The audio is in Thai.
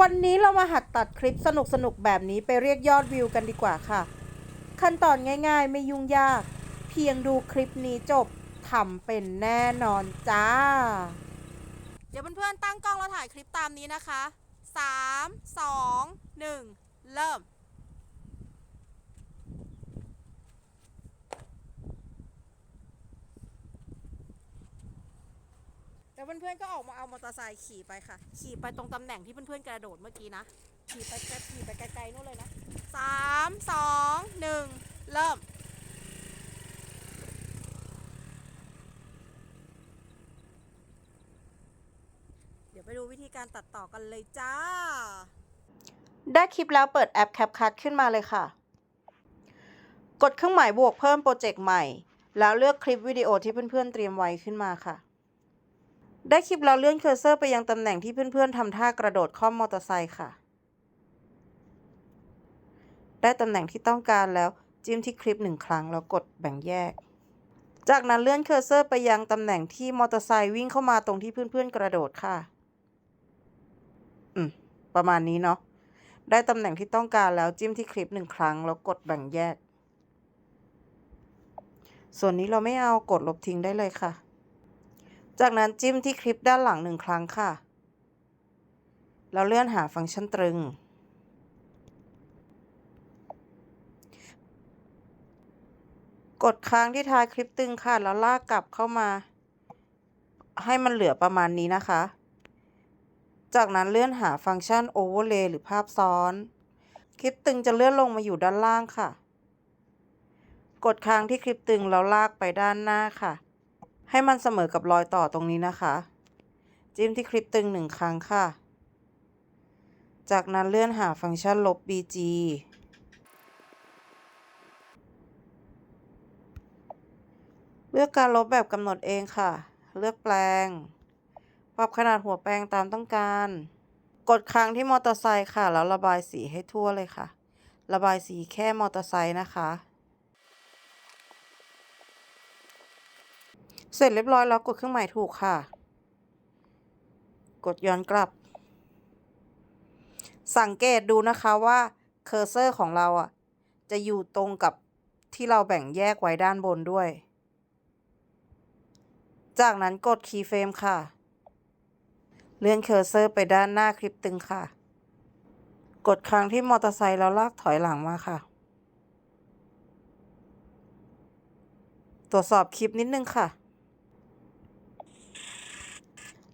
วันนี้เรามาหัดตัดคลิปสนุกๆแบบนี้ไปเรียกยอดวิวกันดีกว่าค่ะ ขั้นตอนง่ายๆไม่ยุ่งยาก เพียงดูคลิปนี้จบทำเป็นแน่นอนจ้า เดี๋ยวเพื่อนๆตั้งกล้องแล้วถ่ายคลิปตามนี้นะคะ 3 2 1 เริ่ม แล้วเพื่อนๆก็ออกมาเอามอเตอร์ไซค์ขี่ไปค่ะ ขี่ไปตรงตำแหน่งที่เพื่อนๆกระโดดเมื่อกี้นะ ขี่ไปขี่ไปไกลๆนู่นเลยนะสามสองหนึ่งเริ่มเดี๋ยวไปดูวิธีการตัดต่อกันเลยจ้า ได้คลิปแล้วเปิดแอป CapCut ขึ้นมาเลยค่ะ กดเครื่องหมายบวกเพิ่มโปรเจกต์ใหม่ แล้วเลือกคลิปวิดีโอที่เพื่อนๆเตรียมไว้ขึ้นมาค่ะ ได้คลิปแล้วเลื่อนเคอร์เซอร์ไปยังตำแหน่งที่เพื่อนๆทำท่ากระโดดข้อมมอเตอร์ไซค์ค่ะ ได้ตำแหน่งที่ต้องการแล้วจิ้มที่คลิปหนึ่งครั้งแล้วกดแบ่งแยก จากนั้นเลื่อนเคอร์เซอร์ไปยังตำแหน่งที่มอเตอร์ไซค์วิ่งเข้ามาตรงที่เพื่อนๆกระโดดค่ะ อืม ประมาณนี้เนาะ ได้ตำแหน่งที่ต้องการแล้วจิ้มที่คลิปหนึ่งครั้งแล้วกดแบ่งแยก ส่วนนี้เราไม่เอากดลบทิ้งได้เลยค่ะ จากนั้นจิ้มที่คลิปด้านหลังหนึ่งครั้งค่ะ แล้วเลื่อนหาฟังก์ชันตรึง กดค้างที่ท้ายคลิปตึงค่ะ แล้วลากกลับเข้ามา ให้มันเหลือประมาณนี้นะคะ จากนั้นเลื่อนหาฟังก์ชัน Overlay หรือภาพซ้อน คลิปตึงจะเลื่อนลงมาอยู่ด้านล่างค่ะ กดค้างที่คลิปตึงแล้วลากไปด้านหน้าค่ะ ให้มันเสมอกับรอยต่อตรงนี้นะคะ จิ้มที่คลิปตึงหนึ่งครั้งค่ะ จากนั้นเลื่อนหาฟังก์ชันลบ BG เลือกการลบแบบกำหนดเองค่ะ เลือกแปลง ปรับขนาดหัวแปลงตามต้องการ กดค้างที่มอเตอร์ไซค์ค่ะ แล้วระบายสีให้ทั่วเลยค่ะ ระบายสีแค่มอเตอร์ไซค์นะคะ เสร็จเรียบร้อยแล้วกดเครื่องหมายถูกค่ะ กดย้อนกลับ สังเกตดูนะคะว่าเคอร์เซอร์ของเราอะ จะอยู่ตรงกับที่เราแบ่งแยกไว้ด้านบนด้วย จากนั้นกดคีย์เฟรมค่ะ เลื่อนเคอร์เซอร์ไปด้านหน้าคลิปตึงค่ะ กดครั้งที่มอเตอร์ไซค์แล้วลากถอยหลังมาค่ะ ตรวจสอบคลิปนิดนึงค่ะ